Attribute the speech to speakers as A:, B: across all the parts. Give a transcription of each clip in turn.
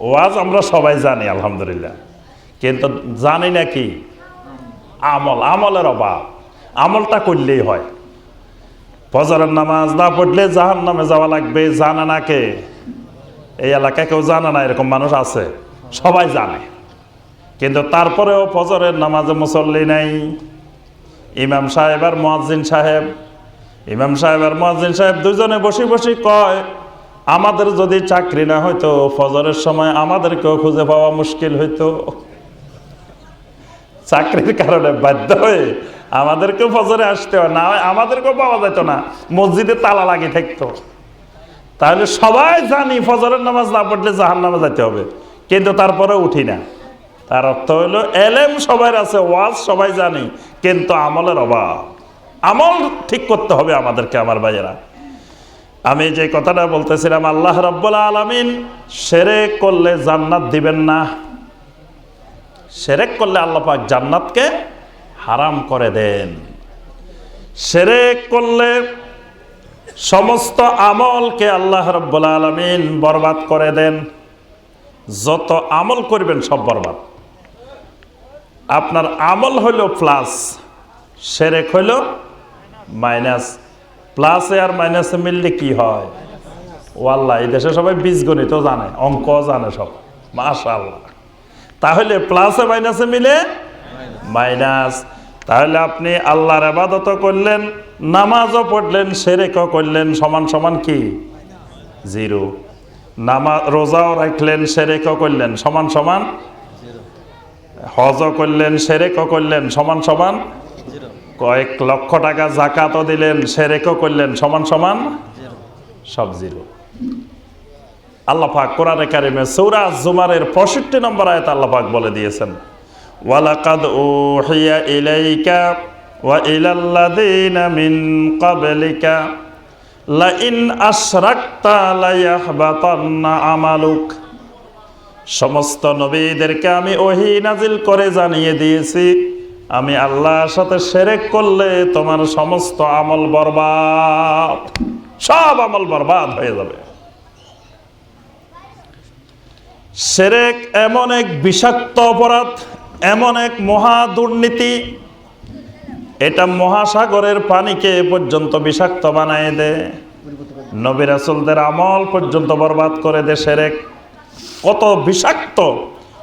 A: ওয়াজ আমরা সবাই জানি, আলহামদুলিল্লাহ। কিন্তু জানি না কি? আমল, আমলের অভাব। আমলটা করলেই হয়। ফজরের নামাজ না পড়লে জাহান নামে যাওয়া লাগবে, জানে না কে? এই এলাকায় কেউ জানে না, এরকম মানুষ আছে। সবাই জানে। কিন্তু তারপরেও ফজরের নামাজে মুসল্লি নেই। ইমাম সাহেব আর মোয়াজ্জিন সাহেব। ইমাম সাহেব আর মোয়াজ্জিন সাহেব দুজনে বসে বসে কয় আমাদের যদি চাকরি না হইতো, ফজরের সময় আমাদেরকেও খুঁজে পাওয়া মুশকিল হইতো। চাকরির কারণে বাধ্য হয়ে আমাদেরকেও ফজরে আসতে হয়, না আমাদেরকেও পাওয়া যেত না, মসজিদে তালা লাগিয়ে থাকতো। তাহলে সবাই জানি ফজরের নামাজ না পড়লে জাহান নামে যেতে হবে, কিন্তু তারপরে উঠি না। তার অর্থ হলো, এলেম সবাই আছে, ওয়াজ সবাই জানি, কিন্তু আমলের অভাব। আমল ঠিক করতে হবে আমাদেরকে, আমার ভাইয়েরা। আমি যে কথাটা বলতেছিলাম, আল্লাহ রব্বুল আলমিন সেরেক করলে জান্নাত দিবেন না। সেরেক করলে আল্লাহ পাক জান্নাতকে হারাম করে দেন। সেরেক করলে সমস্ত আমলকে আল্লাহ রব্বুল আলমিন বরবাদ করে দেন। যত আমল করবেন সব বরবাদ। আপনার আমল হইল প্লাস, সেরেক হইল মাইনাস। প্লাসে আর মাইনাসে মিললে কি হয়? ও আল্লাহ এই দেশে সবাই বীজগণিত জানে, অঙ্ক জানে সব। মাশা আল্লাহ তাহলে প্লাসে মাইনাসে মিলে মাইনাস তাহলে আপনি আল্লাহর আবাদত করলেন, নামাজও পড়লেন, সেরেকও করলেন, সমান সমান কি? জিরো। নামা, রোজাও রাখলেন, সেরেকও করলেন, সমান সমান? হজও করলেন, সেরেকও করলেন, সমান সমান? কয়েক লক্ষ টাকা জাকাতও দিলেন, সেরেকও করলেন, সমান সমান সব জিরো। আল্লাহ পাক কোরআনে কারিমে সৌরা জুমারের পঁয়ষট্টি নম্বর আয়াত আল্লাহ বলে দিয়েছেন, ওয়ালাকাদ উহিয়া ইলাইকা ওয়া ইলাল্লাযীনা মিন ক্বাবলিকা, লাইন আশরাকতা লায়াহবাতান্না আমালুক। সমস্ত নবীদেরকে আমি ওহি নাজিল করে জানিয়ে দিয়েছি আমি আল্লাহর সাথে সেরেক করলে তোমার সমস্ত আমল বরবাদ। সব আমল বরবাদ হয়ে যাবে। সেরেক এমন এক বিষাক্ত অপরাধ, এমন এক মহা দুর্নীতি, এটা মহাসাগরের পানিকে পর্যন্ত বিষাক্ত বানায় দেয় নবী রাসুলদের আমল পর্যন্ত বরবাদ করে দেয় সেরেক। কত বিষাক্ত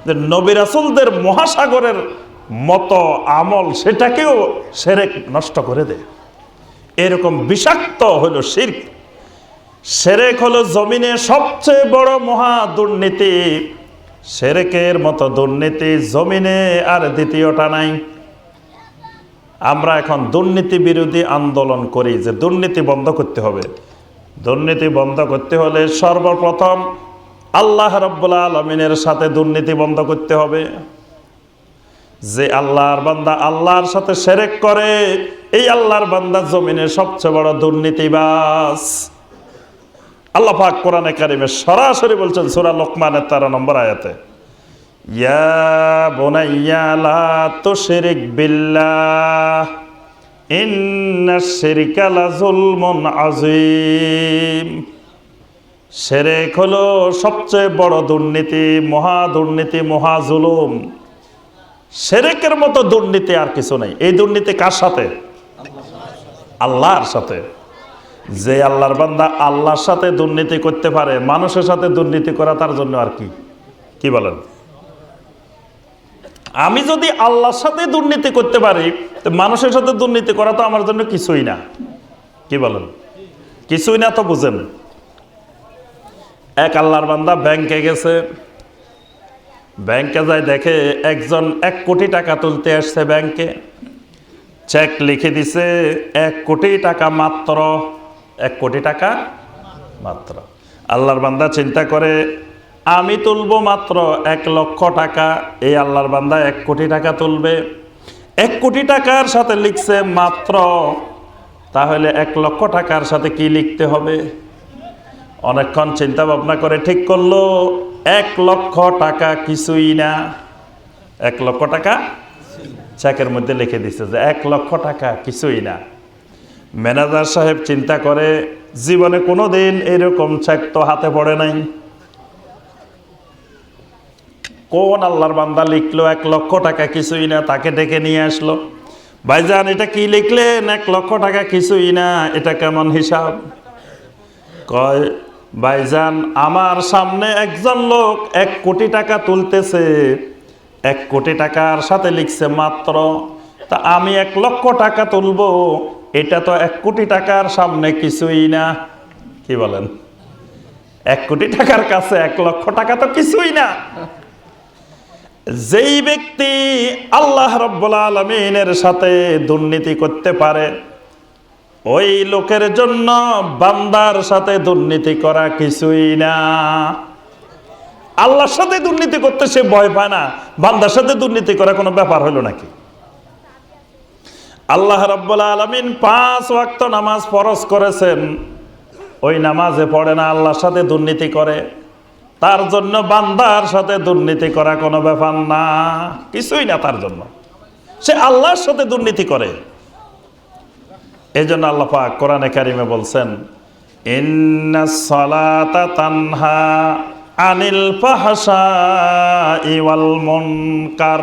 A: যে নবী রাসুলদের মহাসাগরের মতো, আমল সেটাকেও সেরেক নষ্ট করে দেয় এরকম বিষাক্ত হলো শির্ক। সেরেক হলো জমিনে সবচেয়ে বড় মহা দুর্নীতি। সেরেকের মতো দুর্নীতি জমিনে আর দ্বিতীয়টা নাই। আমরা এখন দুর্নীতি বিরোধী আন্দোলন করি যে দুর্নীতি বন্ধ করতে হবে। দুর্নীতি বন্ধ করতে হলে সর্বপ্রথম আল্লাহ রব্বুল্লা আলমিনের সাথে দুর্নীতি বন্ধ করতে হবে। যে আল্লাহর বান্দা আল্লাহর সাথে সেরেক করে, এই আল্লাহর বান্দা জমিনের সবচেয়ে বড় দুর্নীতিবাস আল্লাহ পাক কোরআনে কারিমে সরাসরি বলছেন সূরা লোকমানের তেরো নম্বর আয়াতে শিরক হলো সবচেয়ে বড় দুর্নীতি, মহা দুর্নীতি, মহা জুলুম। শিরকের মতো দুর্নীতি আর কিছু নেই। এই দুর্নীতি কার সাথে? আল্লাহর সাথে। যে আল্লাহর বান্দা আল্লাহর সাথে দুর্নীতি করতে পারে, মানুষের সাথে দুর্নীতি করা তার জন্য আর কি? কি বলেন? আমি যদি আল্লাহর সাথে দুর্নীতি করতে পারি মানুষের সাথে দুর্নীতি করা তো আমার জন্য কিছুই না। কি বলেন? কিছুই না তো বুঝেন। এক আল্লাহর বান্দা ব্যাংকে গেছে ব্যাংকে যায় দেখে একজন এক কোটি টাকা তুলতে আসছে ব্যাংকে। চেক লিখে দিছে, এক কোটি টাকা মাত্র, এক কোটি টাকা মাত্র। আল্লাহর বান্দা চিন্তা করে, আমি তুলব মাত্র এক লক্ষ টাকা, এই আল্লাহর বান্দা এক কোটি টাকা তুলবে। এক কোটি টাকার সাথে লিখছে মাত্র, তাহলে এক লক্ষ টাকার সাথে কি লিখতে হবে? অনেকক্ষণ চিন্তা ভাবনা করে ঠিক করল এক লক্ষ টাকা কিছুই না। এক লক্ষ টাকা? চেকের মধ্যে লিখে দিচ্ছে যে এক লক্ষ টাকা কিছুই না। ম্যানেজার সাহেব চিন্তা করে, জীবনে কোনো দিন এরকম চেক তো হাতে পড়ে নাই। কোন আল্লাহর বান্দা লিখলো এক লক্ষ টাকা কিছুই না, তাকে ডেকে নিয়ে আসলো। ভাইজান, এটা কি লিখলেন? এক লক্ষ টাকা কিছুই না, এটা কেমন হিসাব? কয় ভাইজান আমার সামনে একজন লোক এক কোটি টাকা তুলতেছে। এক কোটি টাকার সাথে লিখছে মাত্র, তা আমি এক লক্ষ টাকা তুলবো, এটা তো এক কোটি টাকার সামনে কিছুই না। কি বলেন? এক কোটি টাকার কাছে এক লক্ষ টাকা তো কিছুই না। যেই ব্যক্তি আল্লাহ রব্বুল আলমিনের সাথে দুর্নীতি করতে পারে ওই লোকের জন্য বান্দার সাথে দুর্নীতি করা কিছুই না। আল্লাহর সাথে দুর্নীতি করতে সে ভয় পায় না। বান্দার সাথে দুর্নীতি করা কোনো ব্যাপার হলো নাকি? আল্লাহ রব্বুল আলমিন পাঁচ ওয়াক্ত নামাজ ফরজ করেছেন। ওই নামাজে পড়ে না, আল্লাহর সাথে দুর্নীতি করে। তার জন্য বান্দার সাথে দুর্নীতি করা কোনো ব্যাপার না। কিছুই না তার জন্য। সে আল্লাহর সাথে দুর্নীতি করে। এই জন্য আল্লাহ পাক কোরআনে কারিমে বলছেন তানহা আনিল ফাহশা ইওয়াল মুনকার।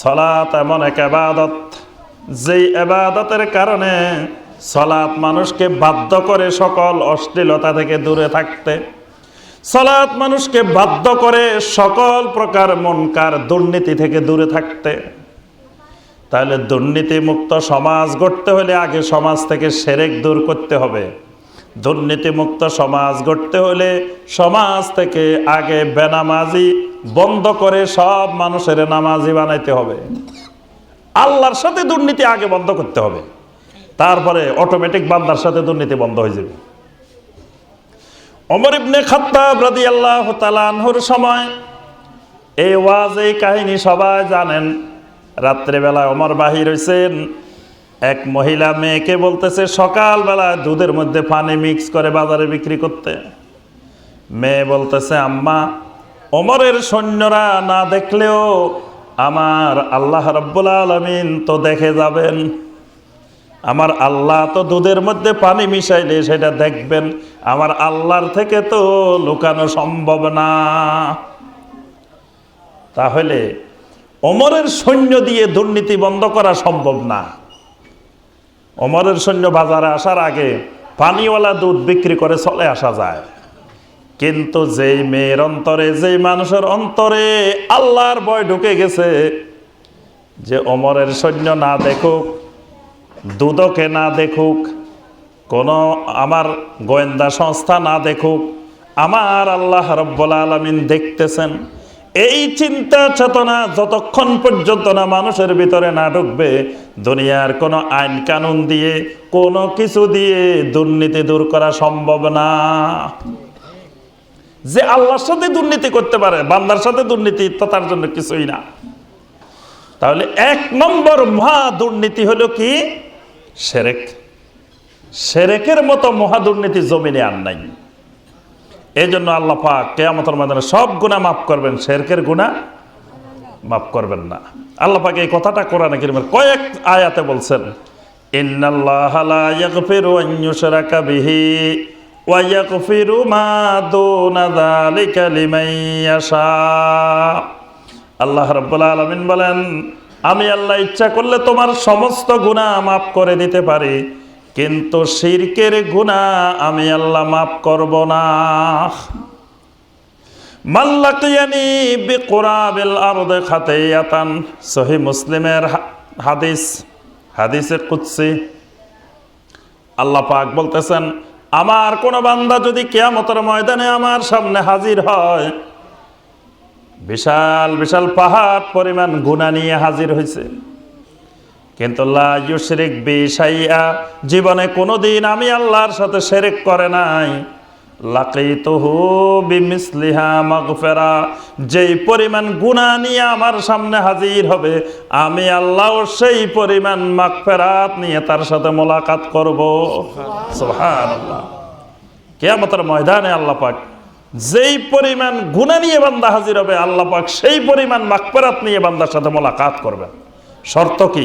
A: সালাত এমন এক আবাদত যেই আবাদতের কারণে সালাত মানুষকে বাধ্য করে সকল অশ্লীলতা থেকে দূরে থাকতে, সালাত মানুষকে বাধ্য করে সকল প্রকার মনকার, দুর্নীতি থেকে দূরে থাকতে তাহলে দুর্নীতি মুক্ত সমাজ গড়তে হলে আগে সমাজ থেকে সেরেক দূর করতে হবে। দুর্নীতি মুক্ত সমাজ গড়তে হলে সমাজ থেকে আগে বেনামাজি বন্ধ করে সব মানুষের নামাজি বানাইতে হবে। আল্লাহর সাথে দুর্নীতি আগে বন্ধ করতে হবে। তারপরে অটোমেটিক বান্দার সাথে দুর্নীতি বন্ধ হয়ে যাবে। অমর ইবনে খাত্তাব রাদিয়াল্লাহু তাআলা আনহুর সময় এই ওয়াজ, এই কাহিনী সবাই জানেন। রাত্রেবেলা অমর বাহির হয়েছেন এক মহিলা মেয়েকে বলতেছে সকালবেলা দুধের মধ্যে পানি মিক্স করে বাজারে বিক্রি করতে। মেয়ে বলতেছে, আম্মা অমরের সৈন্যরা না দেখলেও আমার আল্লাহ রব্বুল আলমিন তো দেখে যাবেন। আমার আল্লাহ তো দুধের মধ্যে পানি মিশাইলে সেটা দেখবেন। আমার আল্লাহর থেকে তো লুকানো সম্ভব না। তাহলে অমরের সৈন্য দিয়ে দুর্নীতি বন্ধ করা সম্ভব না। অমরের সৈন্য বাজারে আসার আগে পানিওয়ালা দুধ বিক্রি করে চলে আসা যায়। কিন্তু যেই মেয়ের অন্তরে, যেই মানুষের অন্তরে আল্লাহর ভয় ঢুকে গেছে যে অমরের সৈন্য না দেখুক, দুদকে না দেখুক, কোনো আমার গোয়েন্দা সংস্থা না দেখুক, আমার আল্লাহ রব্বুল আলমিন দেখতেছেন এই চিন্তা চেতনা যতক্ষণ পর্যন্ত না মানুষের ভিতরে না ঢুকবে, দুনিয়ার কোনো আইন কানুন দিয়ে, কোনো কিছু দিয়ে দুর্নীতি দূর করা সম্ভব না। যে আল্লাহর সাথে দুর্নীতি করতে পারে, বান্দার সাথে দুর্নীতি, তো তার জন্য কিছুই না। তাহলে এক নম্বর মহা দুর্নীতি হলো কি? সেরেক। সেরেকের মতো মহা দুর্নীতি জমিনে আর নাই। এই জন্য আল্লাহ পাক কেয়ামতের ময়দানে সব গুণা মাফ করবেন, শেরকের গুণা মাফ করবেন না। আল্লাহ পাক এই কথাটা কোরআনে কিরমের কয়েক আয়াতে বলছেন, ইন্নাল্লাহ ওয়া আল্লাহ রাব্বুল বলেন, আমি আল্লাহ ইচ্ছা করলে তোমার সমস্ত গুনাহ মাফ করে দিতে পারি। কিন্তু শিরকের গুণা আমি আল্লাহ মাফ করব না। মুসলিমের হাদিস, হাদিসে আল্লাহ পাক বলতেছেন, আমার কোন বান্দা যদি কেয়ামতের ময়দানে আমার সামনে হাজির হয়, বিশাল বিশাল পাহাড় পরিমাণ গুণা নিয়ে হাজির হয়েছে কিন্তু লা ইউশরিক বি শাইআ, জীবনে কোনোদিন আমি আল্লাহর সাথে শিরক করে নাই। যেই পরিমাণ গুনাহ নিয়ে আমার সামনে হাজির হবে, আমি আল্লাহ সেই পরিমাণ মাগফিরাত নিয়ে তার সাথে মোলাকাত করব। সুবহানাল্লাহ। কিয়ামতের ময়দানে আল্লাহ পাক যেই পরিমাণ গুনাহ নিয়ে বান্দা হাজির হবে, আল্লাহ পাক সেই পরিমাণ মাকফেরাত নিয়ে বান্দার সাথে মোলাকাত করবেন। শর্ত কি?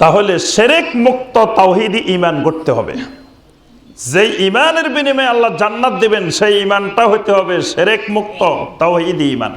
A: তাহলে সেরেক মুক্ত তাওহিদি ইমান করতে হবে। যেই ইমানের বিনিময়ে আল্লাহ জান্নাত দিবেন, সেই ইমানটা হতে হবে সেরেক মুক্ত তাওহিদি ইমান